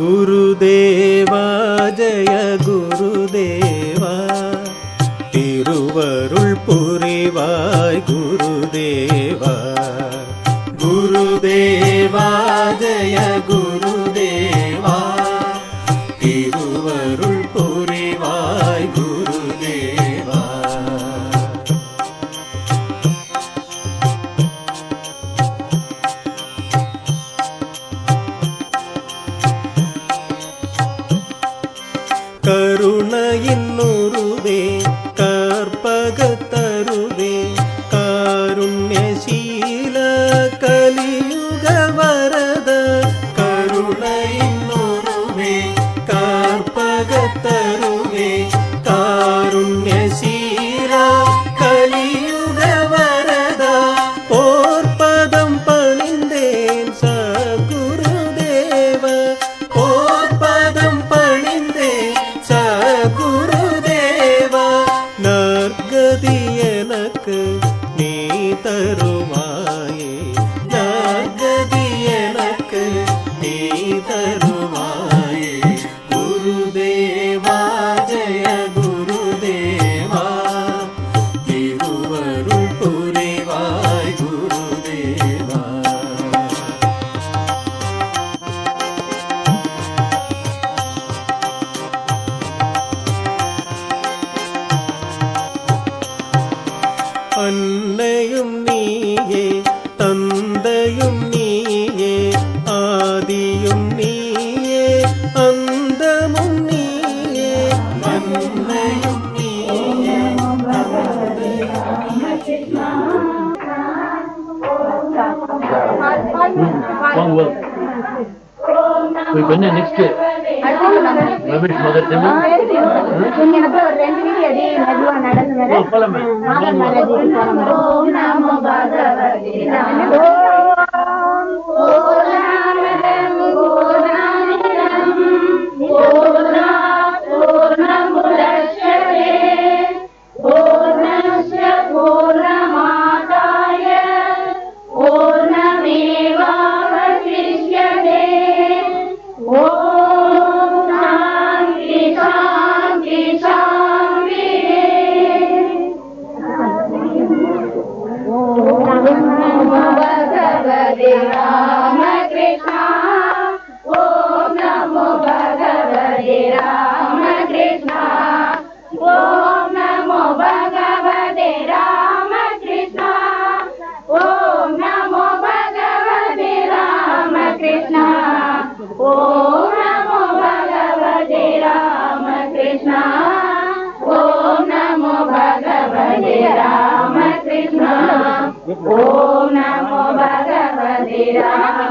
குருதேவா ஜெய குருதேவா. திருவருள் புரிவாய் குருதேவா. குருதேவா ஜெய குருதேவா. திருவருள் మొదటేమో ఓం నమో భగవతే será.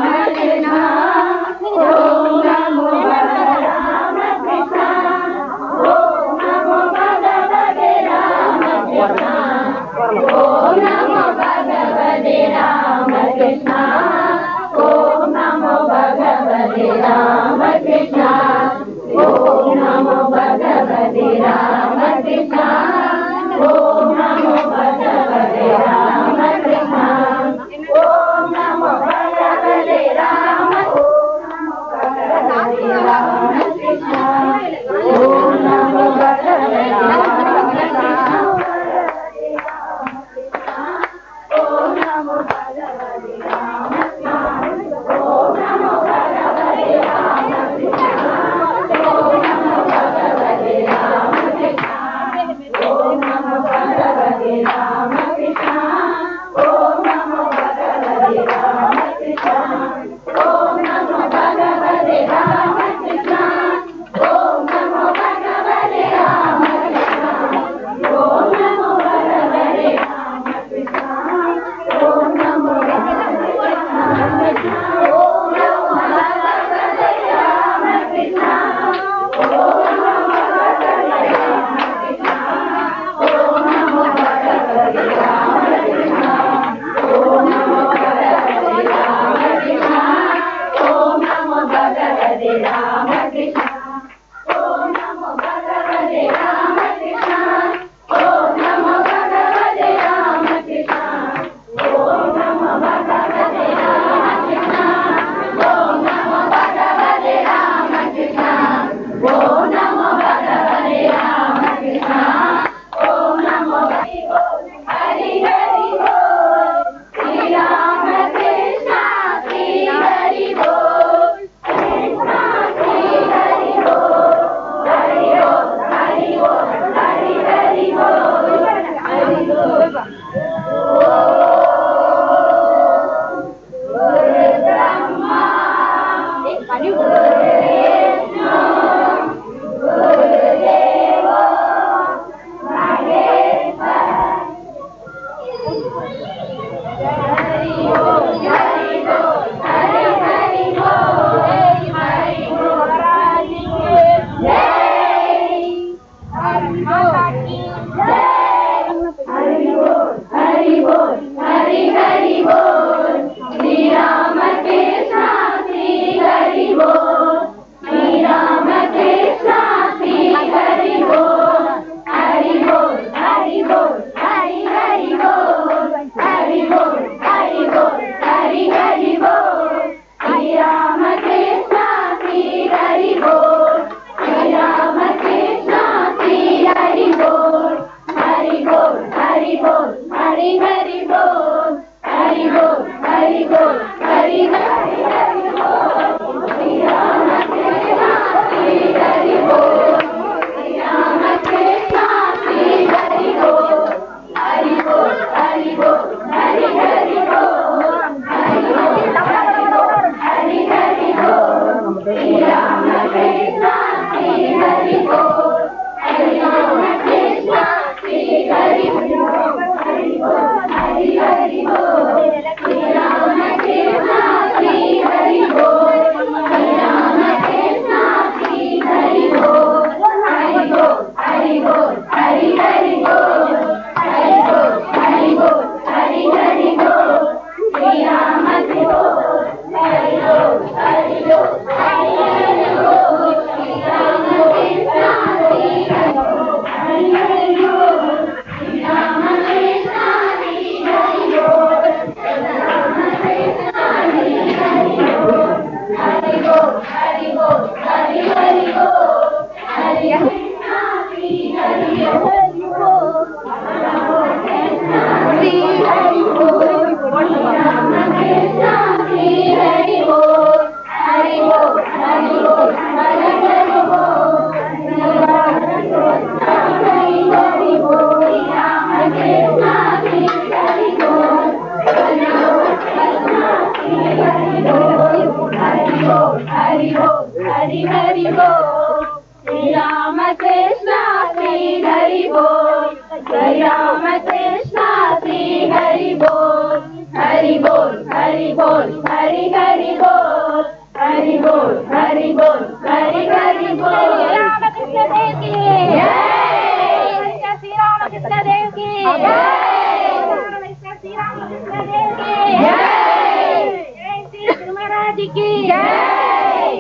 महाराज की जय।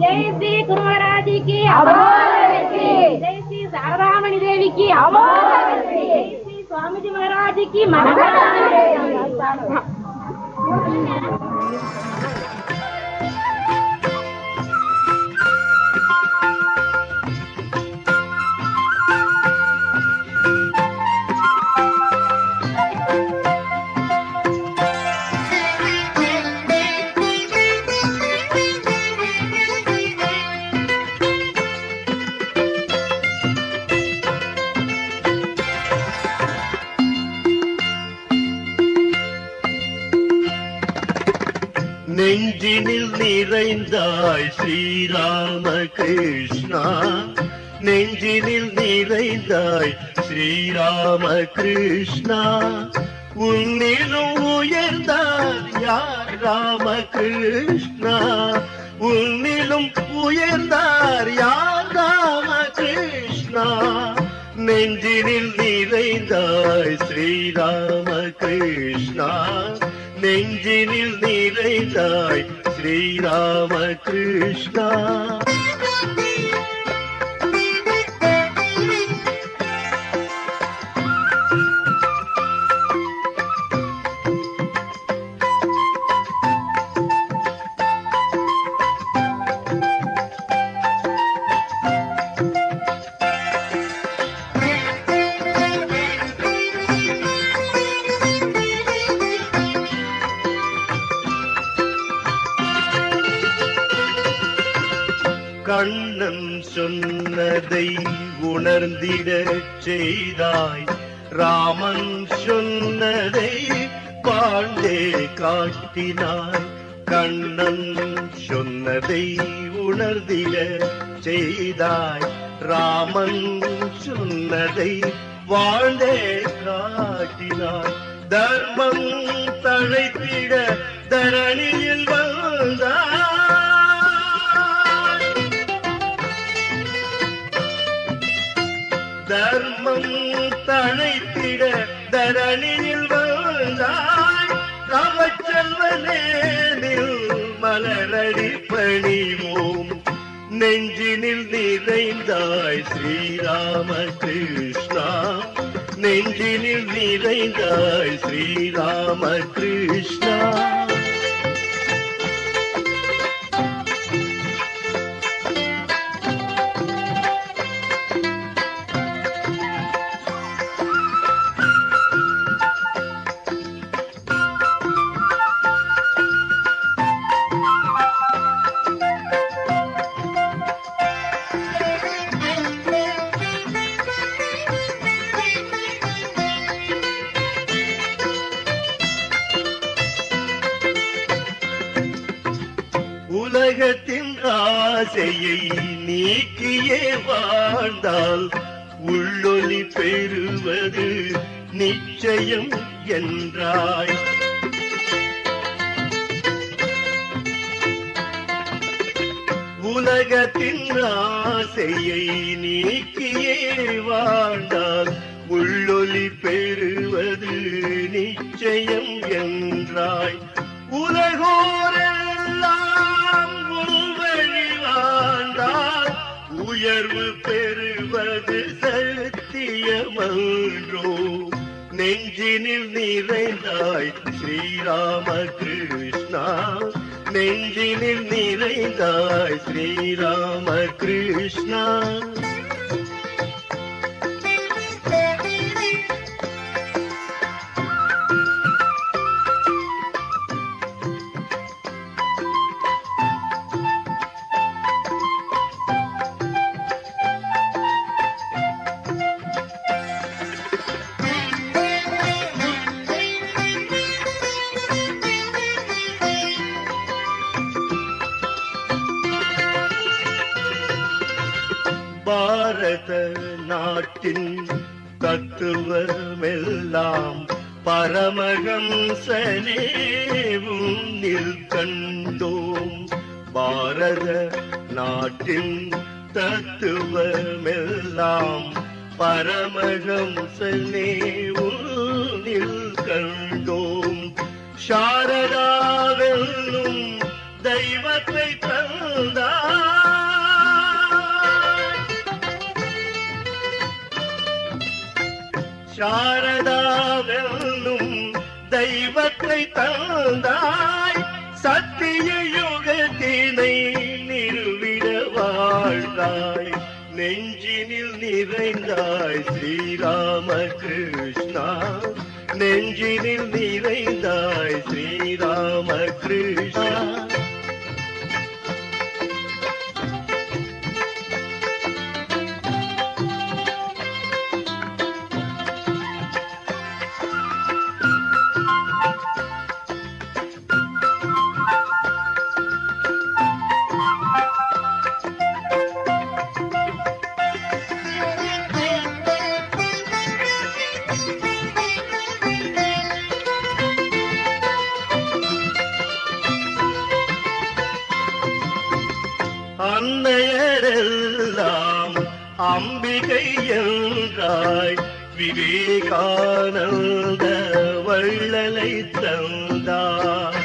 जय श्री गुरु महाराज की जय श्री शारदामणि देवी की जय श्री स्वामी जी महाराज की मनोकामना நெஞ்சினில் நிறைந்தாய் ஸ்ரீராம கிருஷ்ணா நெஞ்சினில் நிறைந்தாய் ஸ்ரீராம கிருஷ்ணா உன்னிலும் உயர்ந்தார் யார் ராம கிருஷ்ணா உன்னிலும் உயர்ந்தார் யார் ராம கிருஷ்ணா நெஞ்சினில் நிறைந்தாய் ஸ்ரீராம கிருஷ்ணா நெஞ்சினில் நிறைந்தாய். ஸ்ரீராம கிருஷ்ணா. உணர்ந்திட செய்தாய். ராமன் சொன்னதை பாண்டே காட்டினாய் கண்ணன் சொன்னதை உணர்ந்திட செய்தாய். ராமன் சொன்னதை வாழ்ந்தே காட்டினாய் தர்மம் தழைத்திட தரணியில் வந்தாய். தரணியில் வந்தாய் கவச்செல்வனேனில் மலரடி பணிவோம். நெஞ்சினில் நிறைந்தாய் ஸ்ரீராம கிருஷ்ணா நெஞ்சினில் நிறைந்தாய் ஸ்ரீராம கிருஷ்ணா உலகத்தின் ஆசையை நீக்கியே வாழ்ந்தால் உள்ளொளி பெறுவது நிச்சயம் என்றாய். உலகத்தின் ஆசையை நீக்கியே வாழ்ந்தால் உள்ளொளி பெறுவது நிச்சயம் உணர்வு பெறுவது சத்தியமன்றோ? நெஞ்சினில் நிறைந்தாய் ஸ்ரீராம கிருஷ்ணா நெஞ்சினில் நிறைந்தாய் நாட்டின் தத்துவமெல்லாம் பரமஹம்சனேவும் நிற்கண்டோம். பாரத நாட்டின் தத்துவமெல்லாம் பரமஹம்சனேவும் நிற்கண்டோம். சாரதாவெல்லும் தெய்வத்தை தந்தார். சாரதாவெல்லும் தெய்வத்தை தந்தாய் சத்திய யுகத்தினை நிறுவிட வாழ்ந்தாய். நெஞ்சினில் நிறைந்தாய் ஸ்ரீராம கிருஷ்ணா நெஞ்சினில் நிறைந்தாய் ஸ்ரீராம கிருஷ்ணா அம்பிகை என்றாய் விவேகானந்த வள்ளலை தந்தாய்.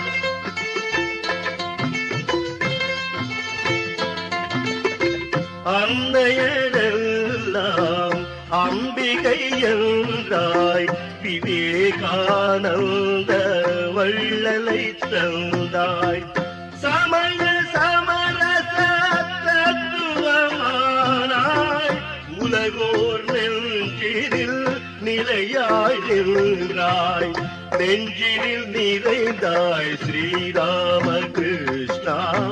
அன்னையெல்லாம் அம்பிகை என்றாய் விவேகானந்த வள்ளலை தந்தாய். இணையாயிருந்தாய் நெஞ்சினில் நிறைந்தாய் ஸ்ரீராமகிருஷ்ணா.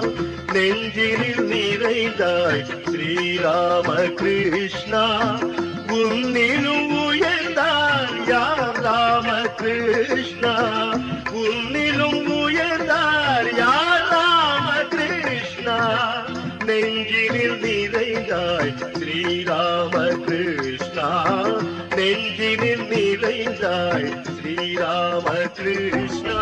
நெஞ்சினில் நிறைந்தாய் ஸ்ரீராமகிருஷ்ணா. உன்னிலும் உயர்ந்தார் யார் ராமகிருஷ்ணா? Shri Rama Krishna.